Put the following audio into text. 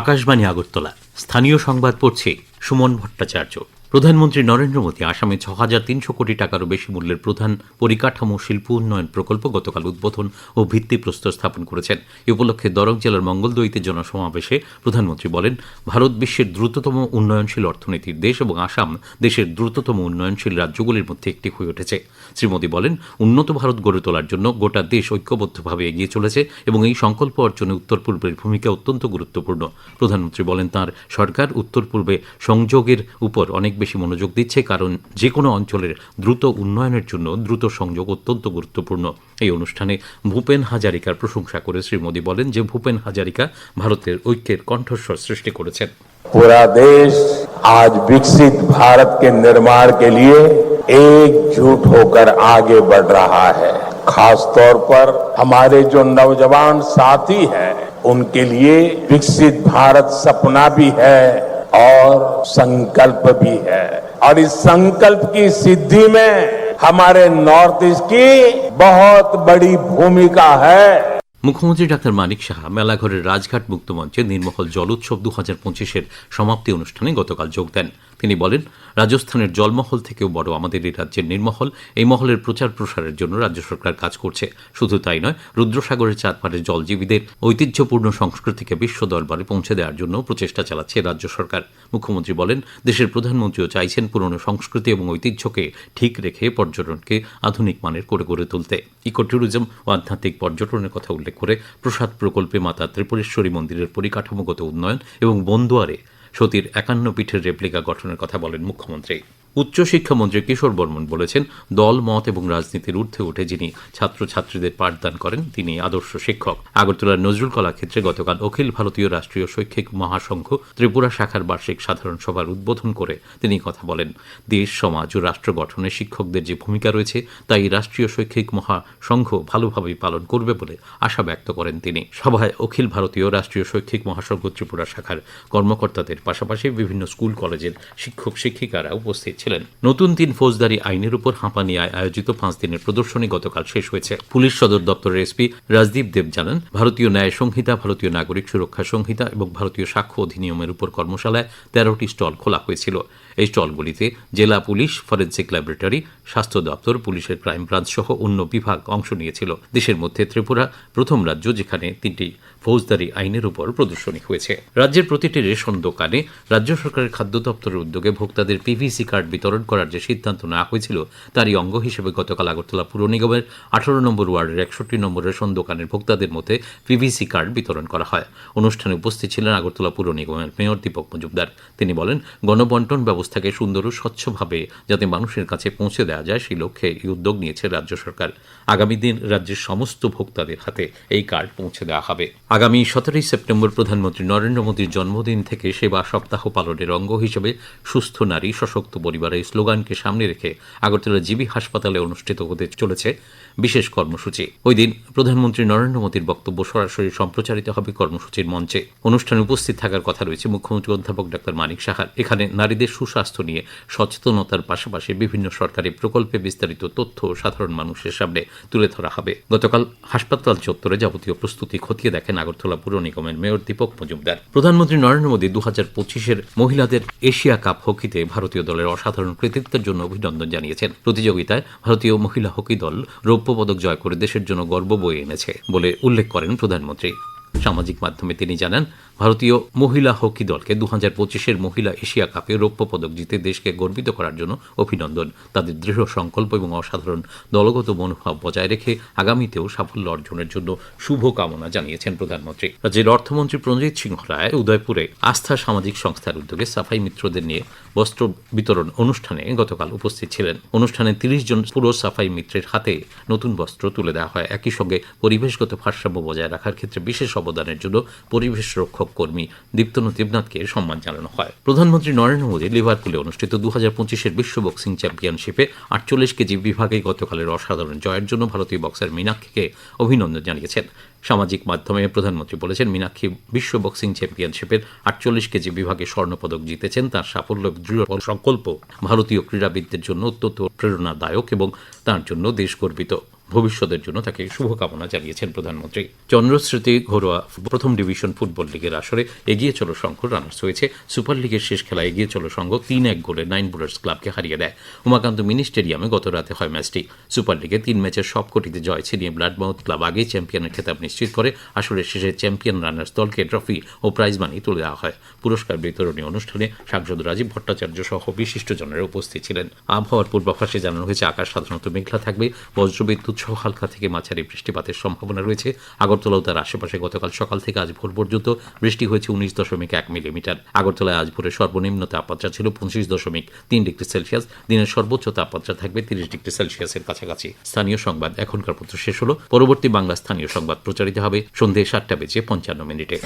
আকাশবাণী আগরতলা। স্থানীয় সংবাদ পড়ছে সুমন ভট্টাচার্য। প্রধানমন্ত্রী নরেন্দ্র মোদী আসামে ছ হাজার তিনশো কোটি টাকারও বেশি মূল্যের প্রধান পরিকাঠামো শিল্প উন্নয়ন প্রকল্প গতকাল উদ্বোধন ও ভিত্তিপ্রস্তর স্থাপন করেছেন। এ উপলক্ষে দরং জেলার মঙ্গলদৈতে জনসমাবেশে প্রধানমন্ত্রী বলেন, ভারত বিশ্বের দ্রুততম উন্নয়নশীল অর্থনীতির দেশ এবং আসাম দেশের দ্রুততম উন্নয়নশীল রাজ্যগুলির মধ্যে একটি হয়ে উঠেছে। শ্রী মোদী বলেন, উন্নত ভারত গড়ে তোলার জন্য গোটা দেশ ঐক্যবদ্ধভাবে এগিয়ে চলেছে এবং এই সংকল্প অর্জনে উত্তর পূর্বের ভূমিকা অত্যন্ত গুরুত্বপূর্ণ। প্রধানমন্ত্রী বলেন, তার সরকার উত্তর পূর্বে সংযোগের উপর অনেক বেশি মনোযোগ দিচ্ছে কারণ যে কোনো অঞ্চলের দ্রুত উন্নয়নের জন্য দ্রুত সংযোগ অত্যন্ত গুরুত্বপূর্ণ এই অনুষ্ঠানে ভূপেন হাজারিকার প্রশংসা করে শ্রী মোদী বলেন যে ভূপেন হাজারিকা ভারতের ঐক্যের কণ্ঠস্বর সৃষ্টি করেছেন पूरा देश आज विकसित भारत के निर्माण के लिए एकजुट होकर आगे बढ़ रहा है खास तौर पर हमारे जो नौजवान साथी हैं उनके लिए विकसित भारत सपना भी है और संकल्प भी है और इस संकल्प की सिद्धि में हमारे नॉर्थ ईस्ट की बहुत बड़ी भूमिका है মুখ্যমন্ত্রী ডাক্তার মানিক সাহা মেলাঘরের রাজঘাট মুক্ত মঞ্চে নির্মহল জল উৎসব দু হাজার পঁচিশের সমাপ্তি অনুষ্ঠানে গতকাল যোগ দেন তিনি বলেন, রাজস্থানের জলমহল থেকেও বড় আমাদের এই রাজ্যের নির্মহল। এই মহলের প্রচার প্রসারের জন্য রাজ্য সরকার কাজ করছে। শুধু তাই নয়, রুদ্রসাগরের চারপাড়ের জলজীবীদের ঐতিহ্যপূর্ণ সংস্কৃতিকে বিশ্ব দরবারে পৌঁছে দেওয়ার জন্য প্রচেষ্টা চালাচ্ছে রাজ্য সরকার। মুখ্যমন্ত্রী বলেন, দেশের প্রধানমন্ত্রীও চাইছেন পুরনো সংস্কৃতি এবং ঐতিহ্যকে ঠিক রেখে পর্যটনকে আধুনিক মানের করে গড়ে তুলতে। ইকো ট্যুরিজম ও আধ্যাত্মিক পর্যটনের কথা উল্লেখ করে প্রসাদ প্রকল্পে মাতা ত্রিপুরেশ্বরী মন্দিরের পরিকাঠামোগত উন্নয়ন এবং বন্দুয়ারে সতীর একান্ন পিঠের রেপ্লিকা গঠনের কথা বলেন মুখ্যমন্ত্রী। উচ্চশিক্ষামন্ত্রী কিশোর বর্মন বলেছেন, দল, মত এবং রাজনীতির ঊর্ধ্বে উঠে যিনি ছাত্রছাত্রীদের পাঠদান করেন, তিনি আদর্শ শিক্ষক। আগরতলার নজরুল কলাক্ষেত্রে গতকাল অখিল ভারতীয় রাষ্ট্রীয় শৈক্ষিক মহাসংঘ ত্রিপুরা শাখার বার্ষিক সাধারণ সভার উদ্বোধন করে তিনি কথা বলেন। দেশ, সমাজ ও রাষ্ট্র গঠনে শিক্ষকদের যে ভূমিকা রয়েছে তাই রাষ্ট্রীয় শৈক্ষিক মহাসংঘ ভালোভাবেই পালন করবে বলে আশা ব্যক্ত করেন তিনি। সভায় অখিল ভারতীয় রাষ্ট্রীয় শৈক্ষিক মহাসংঘ ত্রিপুরা শাখার কর্মকর্তাদের পাশাপাশি বিভিন্ন স্কুল, কলেজের শিক্ষক শিক্ষিকারা উপস্থিত ছিলেন নতুন তিন ফৌজদারি আইনের উপর হাঁপানিয়ায় আয়োজিত পাঁচ দিনের প্রদর্শনী গতকাল শেষ হয়েছে। পুলিশ সদর দপ্তরের এসপি রাজদীপ দেব জানান, ভারতীয় ন্যায় সংহিতা, ভারতীয় নাগরিক সুরক্ষা সংহিতা এবং ভারতীয় সাক্ষ্য অধিনিয়মের উপর কর্মশালায় তেরোটি স্টল খোলা হয়েছিল। এই স্টলগুলিতে জেলা পুলিশ, ফরেন্সিক ল্যাবরেটরি, স্বাস্থ্য দপ্তর, পুলিশের ক্রাইম ব্রাঞ্চ সহ অন্য বিভাগ অংশ নিয়েছিল। দেশের মধ্যে ত্রিপুরা প্রথম রাজ্য যেখানে তিনটি ফৌজদারি আইনের উপর প্রদর্শনী হয়েছে। রাজ্যের প্রতিটি রেশন দোকানে রাজ্য সরকারের খাদ্য দপ্তরের উদ্যোগে ভোক্তাদের পিভিসি কার্ড বিতরণ করার যে সিদ্ধান্ত নেওয়া হয়েছিল, তারই অঙ্গ হিসেবে গতকাল আগরতলা পুর নিগমের আঠারো নম্বর ওয়ার্ডের একষট্টি নম্বর রেশন দোকানের ভোক্তাদের মধ্যে পিভিসি কার্ড বিতরণ করা হয়। অনুষ্ঠানে উপস্থিত ছিলেন আগরতলা পুর নিগমের মেয়র দীপক মজুমদার। তিনি বলেন, গণবন্টন ব্যবস্থাকে সুন্দর ও স্বচ্ছভাবে যাতে মানুষের কাছে পৌঁছে দেওয়া যায়, সেই লক্ষ্যে এই উদ্যোগ নিয়েছে রাজ্য সরকার। আগামী দিন রাজ্যের সমস্ত ভোক্তাদের হাতে এই কার্ড পৌঁছে দেওয়া হবে। আগামী সতেরোই সেপ্টেম্বর প্রধানমন্ত্রী নরেন্দ্র মোদীর জন্মদিন থেকে সেবা সপ্তাহ পালনের অঙ্গ হিসেবে সুস্থ নারী, সশক্ত পরিবারের স্লোগানকে সামনে রেখে আগরতলা জিবি হাসপাতালে অনুষ্ঠিত হতে চলেছে বিশেষ কর্মসূচি। ওই দিন প্রধানমন্ত্রী নরেন্দ্র মোদীর বক্তব্য সরাসরি সম্প্রচারিত হবে কর্মসূচির মঞ্চে। অনুষ্ঠানে উপস্থিত থাকার কথা রয়েছে মুখ্যমন্ত্রী অধ্যাপক ডাক্তার মানিক সাহার। এখানে নারীদের সুস্বাস্থ্য নিয়ে সচেতনতার পাশাপাশি বিভিন্ন সরকারি প্রকল্পে বিস্তারিত তথ্য সাধারণ মানুষের সামনে তুলে ধরা হবে। গতকাল হাসপাতাল চত্বরে যাবতীয় প্রস্তুতি খতিয়ে দেখেন আগরতলা পুর নিগমের মেয়র দীপক মজুমদার। প্রধানমন্ত্রী নরেন্দ্র মোদী দু হাজার পঁচিশের মহিলাদের এশিয়া কাপ হকিতে ভারতীয় দলের অসাধারণ কৃতিত্বের জন্য অভিনন্দন জানিয়েছেন। প্রতিযোগিতায় ভারতীয় মহিলা হকি দল রৌপ্য পদক জয় করে দেশের জন্য গর্ব বয়ে এনেছে বলে উল্লেখ করেন প্রধানমন্ত্রী। সামাজিক মাধ্যমে তিনি জানান, ভারতীয় মহিলা হকি দলকে দু হাজার পঁচিশের মহিলা এশিয়া কাপে রৌপ্য পদক জিতে দেশকে গর্বিত করার জন্য অভিনন্দন। তাদের দৃঢ় সংকল্প এবং অসাধারণ দলগত মনোভাব বজায় রেখে আগামীতেও সাফল্য অর্জনের জন্য শুভ কামনা জানিয়েছেন প্রধানমন্ত্রী। রাজ্যের অর্থমন্ত্রী প্রণজিৎ সিংহ রায় উদয়পুরে আস্থা সামাজিক সংস্থার উদ্যোগে সাফাই মিত্রদের নিয়ে বস্ত্র বিতরণ অনুষ্ঠানে গতকাল উপস্থিত ছিলেন। অনুষ্ঠানে তিরিশ জন পুরো সাফাই মিত্রের হাতে নতুন বস্ত্র তুলে দেওয়া হয়। একই সঙ্গে পরিবেশগত ভারসাম্য বজায় রাখার ক্ষেত্রে বিশেষ অবদানের জন্য পরিবেশ রক্ষক কর্মী দীপ্তনু দেবনাথকে সম্মান জানানো হয়। প্রধানমন্ত্রী নরেন্দ্র মোদী লিভারপুলে অনুষ্ঠিত দু হাজার পঁচিশের বিশ্ব বক্সিং চ্যাম্পিয়নশিপে আটচল্লিশ কেজি বিভাগে গতকালের অসাধারণ জয়ের জন্য ভারতীয় বক্সার মীনাক্ষীকে অভিনন্দন জানিয়েছেন। সামাজিক মাধ্যমে প্রধানমন্ত্রী বলেছেন, মীনাক্ষী বিশ্ব বক্সিং চ্যাম্পিয়নশিপের আটচল্লিশ কেজি বিভাগে স্বর্ণপদক জিতেছেন। তার সাফল্য দৃঢ় সংকল্প ভারতীয় ক্রীড়াবিদদের জন্য অত্যন্ত প্রেরণাদায়ক এবং তার জন্য দেশ গর্বিত ভবিষ্যতের জন্য তাকে শুভকামনা জানিয়েছেন প্রধানমন্ত্রী। চন্দ্রস্মৃতি ঘরোয়া প্রথম ডিভিশন ফুটবল লিগের আসরে এগিয়ে চলো সংঘ রানার্স হয়েছে। সুপার লিগের শেষ খেলায় এগিয়ে চলো সংঘ তিন এক গোলে নাইন বোলার্স ক্লাবকে হারিয়ে দেয়। উমাকান্ত মিনি স্টেডিয়ামে গত রাতে হয় ম্যাচটি। সুপার লিগে তিন ম্যাচের সবকটিতে জয় ছিনিয়ে ব্লাডমাউথ ক্লাব আগেই চ্যাম্পিয়নের খেতাব নিশ্চিত করে, আসরের শেষে চ্যাম্পিয়ন রানার্স দলকে ট্রফি ও প্রাইজ মানি তুলে দেওয়া হয়। পুরস্কার বিতরণী অনুষ্ঠানে সাংসদ রাজীব ভট্টাচার্য সহ বিশিষ্টজনেরা উপস্থিত ছিলেন। আবহাওয়ার পূর্বাভাসে জানানো হয়েছে, আকাশ সাধারণত মেঘলা থাকবে, বজ্রবিদ্যুৎ সহ হালকা থেকে মাঝারি বৃষ্টিপাতের সম্ভাবনা রয়েছে। আগরতলা তার আশেপাশে গতকাল সকাল থেকে আজ ভোর পর্যন্ত বৃষ্টি হয়েছে উনিশ দশমিক এক মিলিমিটার। আগরতলায় আজ ভোরে সর্বনিম্ন তাপমাত্রা ছিল পঁচিশ দশমিক তিন ডিগ্রি সেলসিয়াস। দিনের সর্বোচ্চ তাপমাত্রা থাকবে তিরিশ ডিগ্রি সেলসিয়াসের কাছাকাছি। স্থানীয় সংবাদ, এখনকার পত্র শেষ হলো। পরবর্তী বাংলা স্থানীয় সংবাদ প্রচারিত হবে সন্ধে সাতটা বেজে পঞ্চান্ন মিনিটে।